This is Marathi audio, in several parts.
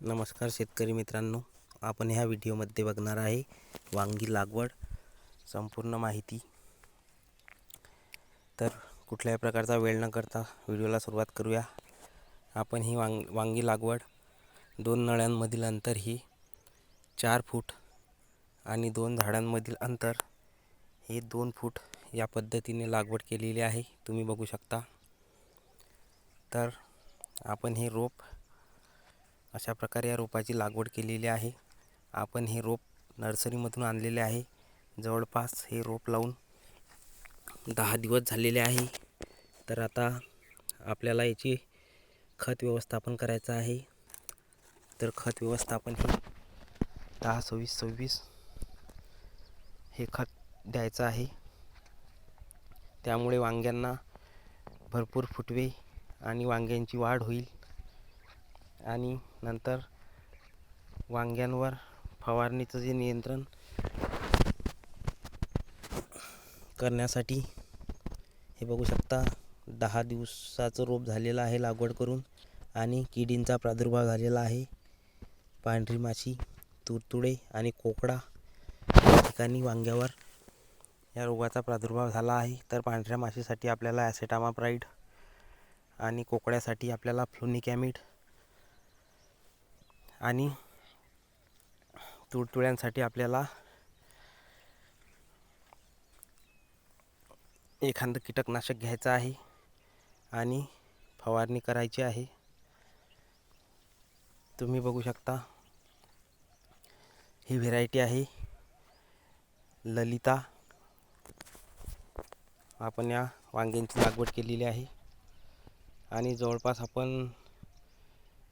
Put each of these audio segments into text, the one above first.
नमस्कार शेतकरी मित्रांनो आपण ह्या व्हिडिओमध्ये बघणार आहे वांगी लागवड संपूर्ण माहिती. तर कुठल्याही प्रकारचा वेळ न करता व्हिडिओला सुरुवात करूया. आपण ही वांग वांगी लागवड दोन नळ्यांमधील अंतर ही चार फूट आणि दोन झाडांमधील अंतर हे दोन फूट या पद्धतीने लागवड केलेली आहे. तुम्ही बघू शकता. तर आपण हे रोप अशा प्रकारे या रोपाची लागवड केलेली आहे. आपण हे रोप नर्सरीमधून आणलेले आहे. जवळपास हे रोप लावून दहा दिवस झालेले आहे. तर आता आपल्याला याची खत व्यवस्थापन करायचं आहे. तर खत व्यवस्थापन हे दहा सव्वीस सव्वीस हे खत द्यायचं आहे. त्यामुळे वांग्यांना भरपूर फुटवे आणि वांग्यांची वाढ होईल. आणि नंतर वांग्यांवर फवारणीचं जे नियंत्रण करण्यासाठी हे बघू शकता दहा दिवसाचं रोप झालेलं आहे लागवड करून आणि किडींचा प्रादुर्भाव झालेला आहे. पांढरी माशी तुडतुडे आणि कोकडा या ठिकाणी वांग्यावर या रोगाचा प्रादुर्भाव झाला आहे. तर पांढऱ्या माशीसाठी आपल्याला ॲसेटामाप्राईड आणि कोकड्यासाठी आपल्याला फ्लुनिकॅमिड आणि तुडतुड्यांसाठी आपल्याला एखादं कीटकनाशक घ्यायचं आहे आणि फवारणी करायची आहे. तुम्ही बघू शकता ही व्हेरायटी आहे. ललिता आपण या वांग्यांची लागवड केलेली आहे. आणि जवळपास आपण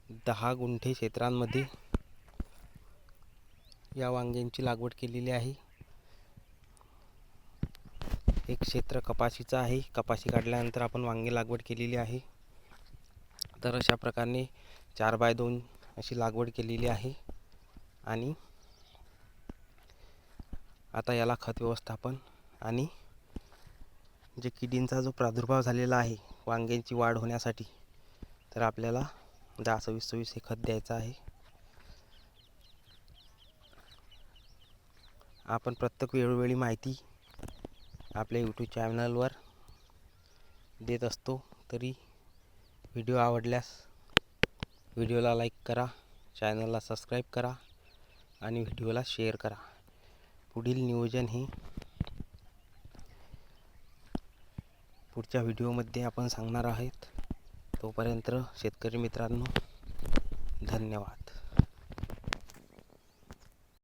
दहा गुंठे क्षेत्रांमध्ये या वांग्यांची लागवड केलेली आहे. एक क्षेत्र कपाशीचं आहे. कपाशी काढल्यानंतर आपण वांगे लागवड केलेली आहे. तर अशा प्रकारे चार बाय दोन अशी लागवड केलेली आहे. आणि आता याला खत व्यवस्थापन आणि जे किडींचा जो प्रादुर्भाव झालेला आहे वांग्यांची वाढ होण्यासाठी तर आपल्याला दहा सव्वीस सव्वीस हे खत द्यायचं आहे. आपण प्रत्येक वेळोवेळी माहिती आपल्या यूट्यूब चॅनलवर देत असतो तरी व्हिडिओ आवडल्यास व्हिडिओला लाईक करा चॅनलला सबस्क्राईब करा आणि व्हिडिओला शेअर करा. पुढील नियोजन हे पुढच्या व्हिडिओमध्ये आपण सांगणार आहेत. तोपर्यंत शेतकरी मित्रांनो धन्यवाद.